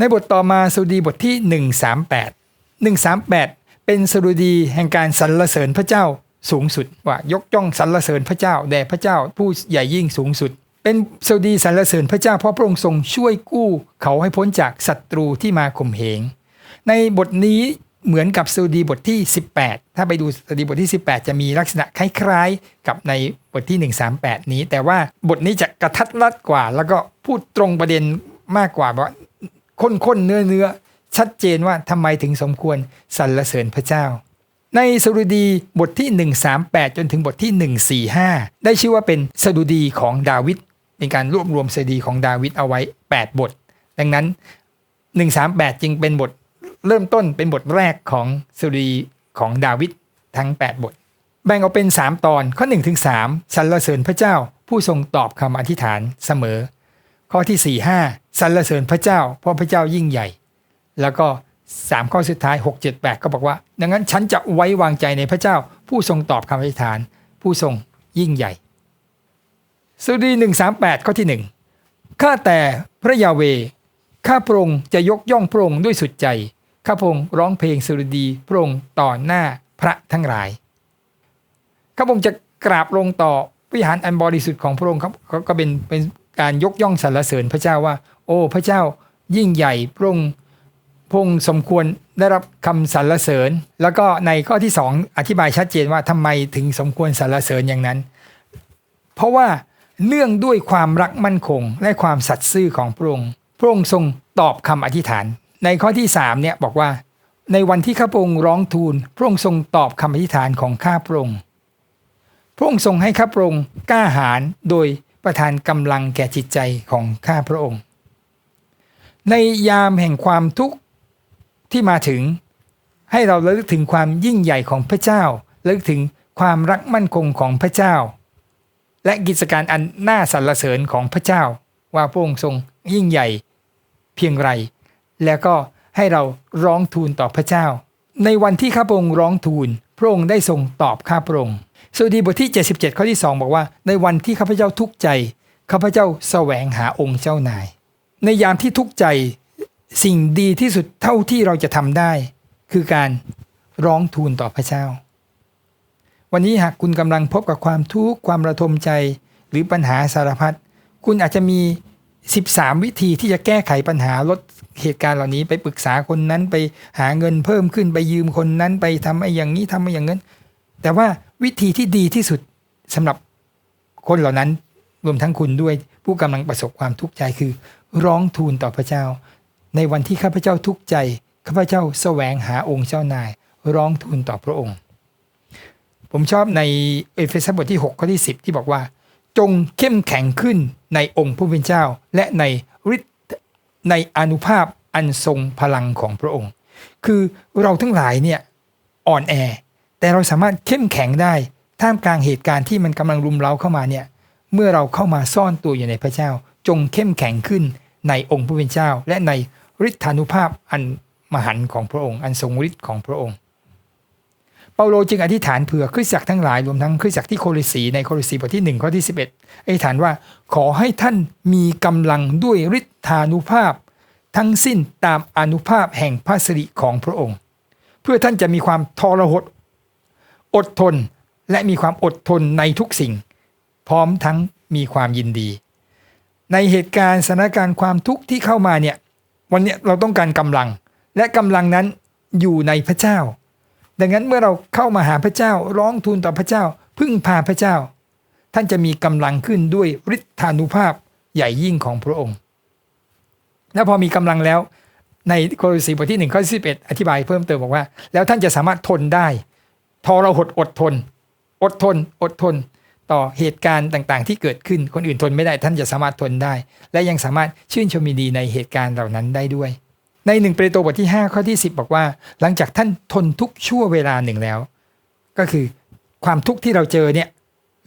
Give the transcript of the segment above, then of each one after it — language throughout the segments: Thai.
ในบทต่อมาสดุดีบทที่ 138 138 เป็นสดุดีแห่งการสรรเสริญพระเจ้าสูงสุดว่ายกย่องสรรเสริญพระเจ้าแด่พระเจ้าผู้ใหญ่ยิ่งสูงสุด เป็นสดุดีสรรเสริญพระเจ้าเพราะพระองค์ทรงช่วยกู้เขาให้พ้นจากศัตรูที่มาข่มเหง ในบทนี้เหมือนกับสดุดีบทที่ 18 ถ้าไปดูสดุดีบทที่ 18 จะมีลักษณะคล้ายๆ กับในบทที่ 138 นี้ แต่ว่าบทนี้จะกระทัดรัดกว่า แล้วก็พูดตรงประเด็นมากกว่าว่า ข้นๆเนื้อเนื้อๆชัดเจนว่าทำไมถึงสมควรสรรเสริญพระเจ้า ในสดุดีบทที่ 138 จนถึงบทที่ 145 ได้ชื่อว่าเป็นสดุดีของดาวิดเป็นการรวบรวมสดุดีของดาวิดเอาไว้ 8 บท ดังนั้น 138 จึงเป็นบทเริ่มต้นเป็นบทแรกของสดุดีของดาวิดทั้ง 8 บท แบ่งออกเป็น 3 ตอนข้อ1ถึง3สรรเสริญพระเจ้าผู้ทรงตอบคำอธิษฐานเสมอ ข้อที่ 4 5สรรเสริญพระเจ้า เพราะพระเจ้ายิ่งใหญ่ แล้วก็ 3 ข้อสุดท้าย 6 7 8 ก็บอกว่า ดังนั้นฉันจะไว้วางใจในพระเจ้า ผู้ทรงตอบคำอธิษฐาน ผู้ทรงยิ่งใหญ่สดุดี138 ข้อที่ 1 ข้าแต่พระยาเว ข้าพระองค์จะยกย่องพระองค์ด้วยสุดใจ ข้าพระองค์ร้องเพลงสดุดีพระองค์ต่อหน้าพระทั้งหลาย ข้าพระองค์จะกราบลงต่อวิหารอันบริสุทธิ์ของพระองค์ครับก็ก็เป็นเป็น การยกย่องสรรเสริญพระเจ้าว่า โอ้ พระเจ้ายิ่งใหญ่พระองค์พรงสมควรได้รับคำสรรเสริญ แล้วก็ในข้อที่สองอธิบายชัดเจนว่าทำไมถึงสมควรสรรเสริญอย่างนั้น เพราะว่าเนื่องด้วยความรักมั่นคง และความสัตย์ซื่อของพระองค์ พระองค์ทรงตอบคำอธิษฐาน ในข้อที่3เนี่ยบอกว่า ในวันที่ข้าพระองค์ร้องทูล พระองค์ทรงตอบคำอธิษฐานของข้าพระองค์ พระองค์ทรงให้ข้าพระองค์กล้าหาญโดย ประทานกำลังแก่จิตใจของข้าพระองค์ ในยามแห่งความทุกข์ที่มาถึง ให้เราระลึกถึงความยิ่งใหญ่ของพระเจ้าระลึกถึงความรักมั่นคงของพระเจ้า และกิจการอันน่าสรรเสริญของพระเจ้า ว่าพระองค์ทรงยิ่งใหญ่เพียงไร แล้วก็ให้เราร้องทูลต่อพระเจ้า ในวันที่ข้าพระองค์ร้องทูล พระองค์ได้ทรงตอบข้าพระองค์ สดุดีบทที่ 77 ข้อที่ 2 บอกว่า ในวันที่ข้าพเจ้าทุกข์ใจข้าพเจ้าแสวงหาองค์เจ้านาย ในยามที่ทุกข์ใจสิ่งดีที่สุดเท่าที่เราจะทำได้ คือการร้องทูลต่อพระเจ้า วันนี้หากคุณกำลังพบกับความทุกข์ความระทมใจ หรือปัญหาสารพัดคุณอาจจะมี 13 วิธีที่จะแก้ไขปัญหาลดเหตุการณ์เหล่านี้ไปปรึกษาคนนั้นไปหาเงินเพิ่มขึ้นไปยืมคนนั้นไปทำไอ้อย่างนี้ทำไอ้อย่างนั้น แต่ว่า วิธีที่ดีที่สุดสำหรับคนเหล่านั้นรวมทั้งคุณด้วยผู้กำลังประสบความทุกข์ใจคือ ร้องทูลต่อพระเจ้า ในวันที่ข้าพเจ้าทุกข์ใจข้าพเจ้าแสวงหาองค์เจ้านาย ร้องทูลต่อพระองค์ ผมชอบในเอเฟซัสบทที่6ข้อที่ 10 ที่บอกว่า จงเข้มแข็งขึ้นในองค์ผู้เป็นเจ้า และในฤทธิ์ในอนุภาพอันทรงพลังของพระองค์ คือเราทั้งหลายเนี่ยอ่อนแอ แต่เราสามารถเข้มแข็งได้ท่ามกลางเหตุการณ์ที่มันกำลังรุมเร้าเข้ามาเนี่ยเมื่อเราเข้ามาซ่อนตัวอยู่ในพระเจ้า จงเข้มแข็งขึ้นในองค์ผู้เป็นเจ้า และในฤทธานุภาพอันมหันต์ของพระองค์ อันทรงฤทธิ์ของพระองค์ เปาโลจึงอธิษฐานเผื่อคริสตจักรทั้งหลายรวมทั้งคริสตจักรที่โคริสีในโคริสีบทที่1ข้อที่11อธิษฐานว่าขอให้ท่านมีกำลังด้วยฤทธานุภาพ ทั้งสิ้นตามอนุภาพแห่งพระสิริของพระองค์ เพื่อท่านจะมีความทรหด อดทนและมีความอดทนในทุกสิ่ง พร้อมทั้งมีความยินดี ในเหตุการณ์สถานการณ์ความทุกข์ที่เข้ามาเนี่ยวันนี้เราต้องการกำลัง และกำลังนั้นอยู่ในพระเจ้า ดังนั้นเมื่อเราเข้ามาหาพระเจ้าร้องทูลต่อพระเจ้า พึ่งพาพระเจ้า ท่านจะมีกำลังขึ้นด้วยฤทธานุภาพใหญ่ยิ่งของพระองค์ และพอมีกำลังแล้วในโคริสีบทที่1ข้อ11 อธิบายเพิ่มเติมบอกว่า แล้วท่านจะสามารถทนได้ ทรหดอดทน อดทน อดทน ต่อเหตุการณ์ต่างๆ ที่เกิดขึ้นคนอื่นทนไม่ได้ท่านจะสามารถทนได้ และยังสามารถชื่นชมยินดีในเหตุการณ์เหล่านั้นได้ด้วย ในหนึ่งเปโตรบทที่ 5 ข้อที่ 10 บอกว่า หลังจากท่านทนทุกชั่วเวลาหนึ่งแล้ว ก็คือความทุกข์ที่เราเจอเนี่ย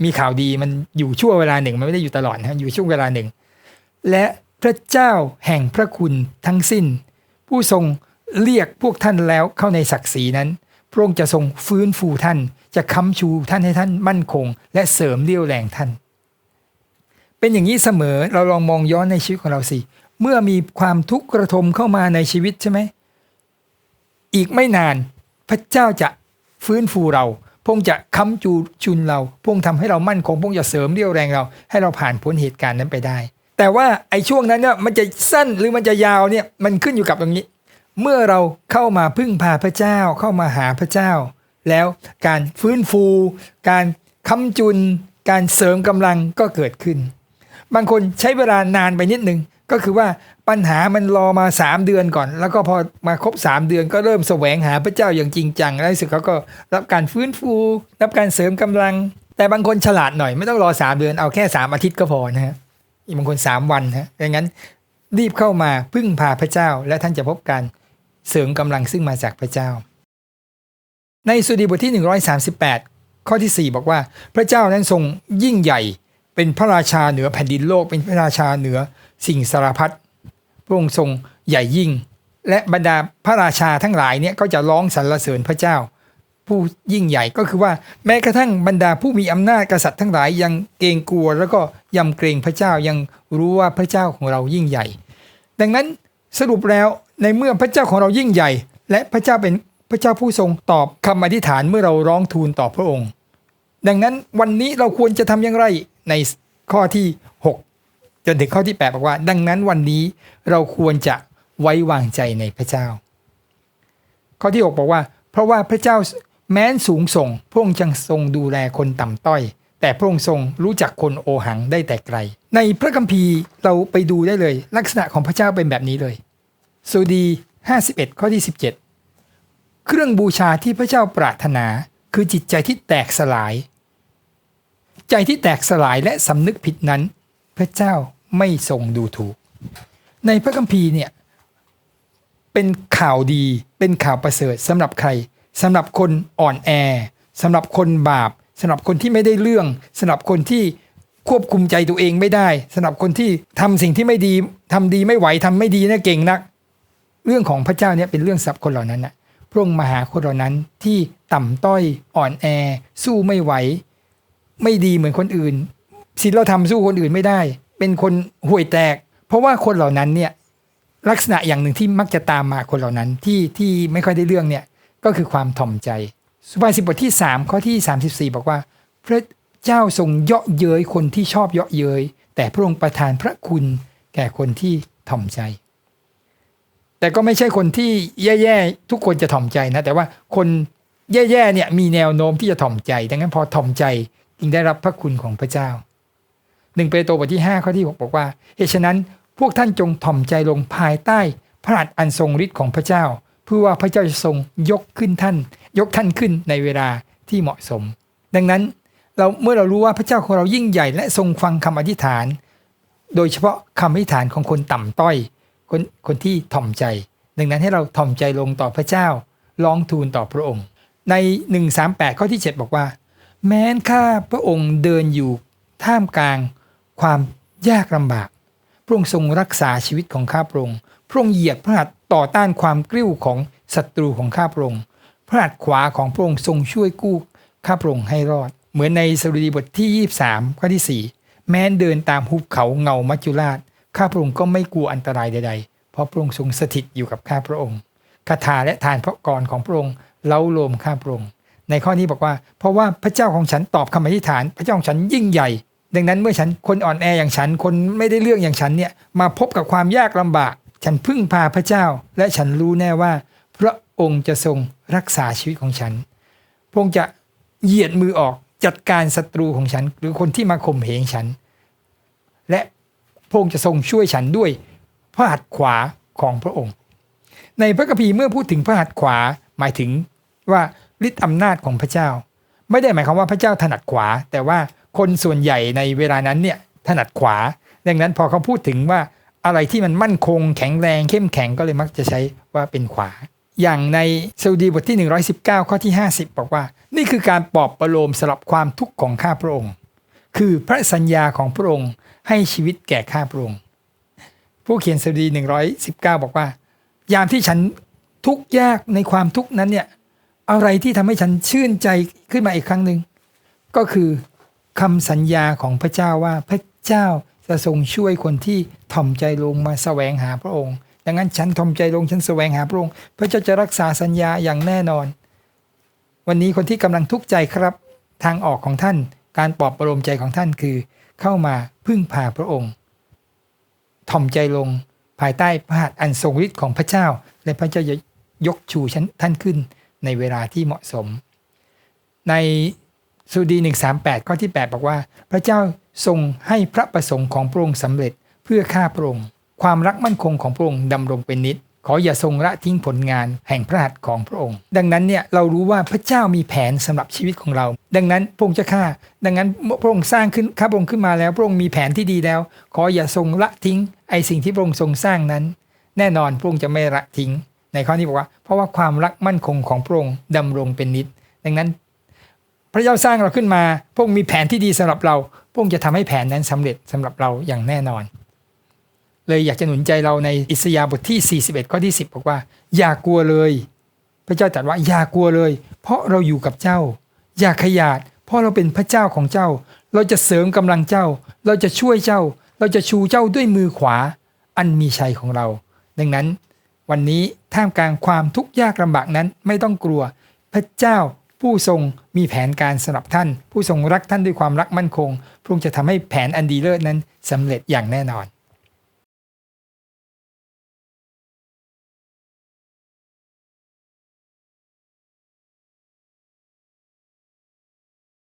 มีข่าวดีมันอยู่ชั่วเวลาหนึ่งมันไม่ได้อยู่ตลอดนะอยู่ช่วงเวลาหนึ่ง และพระเจ้าแห่งพระคุณทั้งสิ้น ผู้ทรงเรียกพวกท่านแล้วเข้าในศักดิ์ศรีนั้น พระองค์จะทรงฟื้นฟูท่าน จะค้ำชูท่านให้ท่านมั่นคง และเสริมเรี่ยวแรงท่าน เป็นอย่างนี้เสมอเราลองมองย้อนในชีวิตของเราสิ เมื่อมีความทุกข์กระทมเข้ามาในชีวิตใช่ไหม อีกไม่นานพระเจ้าจะฟื้นฟูเราพงจะค้ำจูจุนเราพงทำให้เรามั่นคงพงจะเสริมเรี่ยวแรงเรา ให้เราผ่านพ้นเหตุการณ์นั้นไปได้ แต่ว่าไอ้ช่วงนั้นเนี่ยมันจะสั้นหรือมันจะยาวเนี่ยมันขึ้นอยู่กับตรงนี้ เมื่อเราเข้ามาพึ่งพาพระเจ้าเข้ามาหาพระเจ้า แล้วการฟื้นฟู การค้ำจุน การเสริมกำลังก็เกิดขึ้น บางคนใช้เวลานานไปนิดนึงก็คือว่าปัญหามันรอมา 3 เดือนก่อน แล้วก็พอมาครบ 3 เดือนก็เริ่มแสวงหาพระเจ้าอย่างจริงจังแล้วสึกเขาก็รับการฟื้นฟู รับการเสริมกำลัง แต่บางคนฉลาดหน่อยไม่ต้องรอ 3 เดือนเอาแค่ 3 อาทิตย์ก็พอนะฮะบางคน 3 วันฮะดังนั้นรีบเข้ามาพึ่งพาพระเจ้าและท่านจะพบการ เสริมกำลังซึ่งมาจากพระเจ้า ในสุดีบทที่ 138 ข้อที่ 4 บอกว่า พระเจ้านั้นทรงยิ่งใหญ่ เป็นพระราชาเหนือแผ่นดินโลก เป็นพระราชาเหนือสิ่งสารพัดพระองค์ทรงใหญ่ยิ่ง และบรรดาพระราชาทั้งหลายเนี่ยก็จะร้องสรรเสริญพระเจ้า ผู้ยิ่งใหญ่ก็คือว่าแม้กระทั่งบรรดาผู้มีอำนาจกษัตริย์ทั้งหลายยังเกรงกลัว แล้วก็ยำเกรงพระเจ้ายังรู้ว่าพระเจ้าของเรายิ่งใหญ่ ดังนั้นสรุปแล้ว ในเมื่อพระเจ้าของเรายิ่งใหญ่ และพระเจ้าเป็นพระเจ้าผู้ทรงตอบคำอธิษฐานเมื่อเราร้องทูลต่อพระองค์ ดังนั้นวันนี้เราควรจะทำอย่างไรในข้อที่ 6 จนถึงข้อที่ 8 บอกว่า ดังนั้นวันนี้เราควรจะไว้วางใจในพระเจ้า ข้อที่ 6 บอกว่า เพราะว่าพระเจ้าแม้นสูงส่ง พระองค์จังทรงดูแลคนต่ำต้อย แต่พระองค์ทรงรู้จักคนโอหังได้แต่ไกล ในพระคัมภีร์เราไปดูได้เลย ลักษณะของพระเจ้าเป็นแบบนี้เลย สุดี 51 ข้อที่ 17 เครื่องบูชาที่พระเจ้าปรารถนาคือจิตใจที่แตกสลาย ใจที่แตกสลายและสำนึกผิดนั้น พระเจ้าไม่ทรงดูถูก ในพระคัมภีร์เนี่ยเป็นข่าวดีเป็นข่าวประเสริฐสำหรับใครสำหรับคนอ่อนแอสำหรับคนบาปสำหรับคนที่ไม่ได้เรื่องสำหรับคนที่ควบคุมใจตัวเองไม่ได้สำหรับคนที่ทำสิ่งที่ไม่ดีทำดีไม่ไหวทำไม่ดีนะเก่งนัก เรื่องของพระเจ้าเนี่ยเป็นเรื่องสับคนเหล่านั้นนะพระองค์มาหาคนเหล่านั้นที่ต่ำต้อยอ่อนแอ สู้ไม่ไหว ไม่ดีเหมือนคนอื่นศีลธรรมสู้คนอื่นไม่ได้ เป็นคนห่วยแตก เพราะว่าคนเหล่านั้นเนี่ยลักษณะอย่างหนึ่งที่มักจะตามมาคนเหล่านั้นที่ที่ไม่ค่อยได้เรื่องเนี่ยก็คือความถ่อมใจ สุภาษิตบทที่ 3 ข้อที่ 34 บอกว่า พระเจ้าทรงเยาะเย้ยคนที่ชอบเยาะเย้ยแต่พระองค์ประทานพระคุณแก่คนที่ถ่อมใจ แต่ก็ไม่ใช่คนที่แย่ๆทุกคนจะถ่อมใจนะ แต่ว่าคนแย่ๆเนี่ยมีแนวโน้มที่จะถ่อมใจ ดังนั้นพอถ่อมใจจึงได้รับพระคุณของพระเจ้าหนึ่งเปโตรบทที่ 5 ข้อที่6บอกว่าเหตุฉะนั้นพวกท่านจงถ่อมใจลงภายใต้ พระหัตถ์อันทรงฤทธิ์ของพระเจ้า เพื่อว่าพระเจ้าจะทรงยกขึ้นท่าน ยกท่านขึ้นในเวลาที่เหมาะสม ดังนั้นเราเมื่อเรารู้ว่าพระเจ้าของเรายิ่งใหญ่และทรงฟังคำอธิษฐาน โดยเฉพาะคำอธิษฐานของคนต่ำต้อย คนคนที่ถ่อมใจ ดังนั้นให้เราถ่อมใจลงต่อพระเจ้าร้องทูลต่อพระองค์ ใน 138 ข้อที่ 7 บอกว่า แม้นข้าพระองค์เดินอยู่ท่ามกลางความยากลำบาก พระองค์ทรงรักษาชีวิตของข้าพระองค์ พระองค์เหยียดพระหัตถ์ต่อต้านความกริ้วของศัตรูของข้าพระองค์ พระหัตถ์ขวาของพระองค์ทรงช่วยกู้ข้าพระองค์ให้รอด เหมือนในสดุดีบทที่ 23 ข้อที่ 4 แม้นเดินตามหุบเขาเงามัจจุราช ข้าพระองค์ก็ไม่กลัวอันตรายใดๆ เพราะพระองค์ทรงสถิตอยู่กับข้าพระองค์คาถาและทานพระกรของพระองค์เล้าโลมข้าพระองค์ในข้อนี้บอกว่า เพราะว่าพระเจ้าของฉันตอบคำอธิษฐาน พระเจ้าของฉันยิ่งใหญ่ ดังนั้นเมื่อฉันคนอ่อนแออย่างฉันคนไม่ได้เรื่องอย่างฉันเนี่ยมาพบกับความยากลำบาก ฉันพึ่งพาพระเจ้า และฉันรู้แน่ว่า พระองค์จะทรงรักษาชีวิตของฉัน พระองค์จะเหยียดมือออกจัดการศัตรูของฉัน หรือคนที่มาข่มเหงฉัน และ พระองค์จะทรงช่วยฉันด้วยพระหัตถ์ขวาของพระองค์ ในพระคัมภีร์เมื่อพูดถึงพระหัตถ์ขวาหมายถึงว่าฤทธิ์อำนาจของพระเจ้า ไม่ได้หมายความว่าพระเจ้าถนัดขวา แต่ว่าคนส่วนใหญ่ในเวลานั้นเนี่ยถนัดขวา ดังนั้นพอเขาพูดถึงว่าอะไรที่มันมั่นคงแข็งแรงเข้มแข็งก็เลยมักจะใช้ว่าเป็นขวา อย่างในสดุดีบทที่ 119 ข้อที่ 50 บอกว่า นี่คือการปลอบประโลมสำหรับความทุกข์ของข้าพระองค์ คือพระสัญญาของพระองค์ ให้ชีวิตแก่ข้าพระองค์ผู้เขียนสดุดี119บอกว่า ยามที่ฉันทุกข์ยากในความทุกข์นั้นเนี่ยอะไรที่ทำให้ฉันชื่นใจขึ้นมาอีกครั้งหนึ่งก็คือคำสัญญาของพระเจ้าว่าพระเจ้าจะทรงช่วยคนที่ถ่อมใจลงมาแสวงหาพระองค์ดังนั้นฉันถ่อมใจลงฉันแสวงหาพระองค์ พระเจ้าจะรักษาสัญญาอย่างแน่นอน วันนี้คนที่กำลังทุกข์ใจครับ ทางออกของท่าน การปลอบประโลมใจของท่านคือ เข้ามาพึ่งพาพระองค์ ถ่อมใจลงภายใต้พระหัตถ์อันทรงฤทธิ์ของพระเจ้า และพระเจ้าจะยกชูฉันท่านขึ้นในเวลาที่เหมาะสม ในสุดี 138 ข้อที่ 8 บอกว่า พระเจ้าทรงให้พระประสงค์ของพระองค์สำเร็จเพื่อข้าพระองค์ความรักมั่นคงของพระองค์ดำรงเป็นนิจ ขออย่าทรงละทิ้งผลงานแห่งพระหัตถ์ของพระองค์ ดังนั้นเนี่ยเรารู้ว่าพระเจ้ามีแผนสำหรับชีวิตของเรา ดังนั้นพระองค์จะฆ่าดังนั้นพระองค์สร้างขึ้นข้าพระองค์ขึ้นมาแล้ว พระองค์มีแผนที่ดีแล้ว ขออย่าทรงละทิ้งไอสิ่งที่พระองค์ทรงสร้างนั้น แน่นอนพระองค์จะไม่ละทิ้ง ในข้อนี้บอกว่า เพราะว่าความรักมั่นคงของพระองค์ดำรงเป็นนิจดังนั้น พระเจ้าสร้างเราขึ้นมา พระองค์มีแผนที่ดีสำหรับเรา พระองค์จะทำให้แผนนั้นสำเร็จสำหรับเราอย่างแน่นอน เลยอยากจะหนุนใจเราในอิสยาบทที่ 41 ข้อที่ 10 บอกว่า อย่ากลัวเลย พระเจ้าตรัสว่าอย่ากลัวเลย เพราะเราอยู่กับเจ้า อย่าขยาดเพราะเราเป็นพระเจ้าของเจ้า เราจะเสริมกำลังเจ้า เราจะช่วยเจ้า เราจะชูเจ้าด้วยมือขวา อันมีชัยของเรา ดังนั้น วันนี้ท่ามกลางความทุกข์ยากลำบากนั้นไม่ต้องกลัว พระเจ้าผู้ทรงมีแผนการสำหรับท่าน ผู้ทรงรักท่านด้วยความรักมั่นคงพระองค์จะทำให้แผนอันดีเลิศนั้นสำเร็จอย่างแน่นอน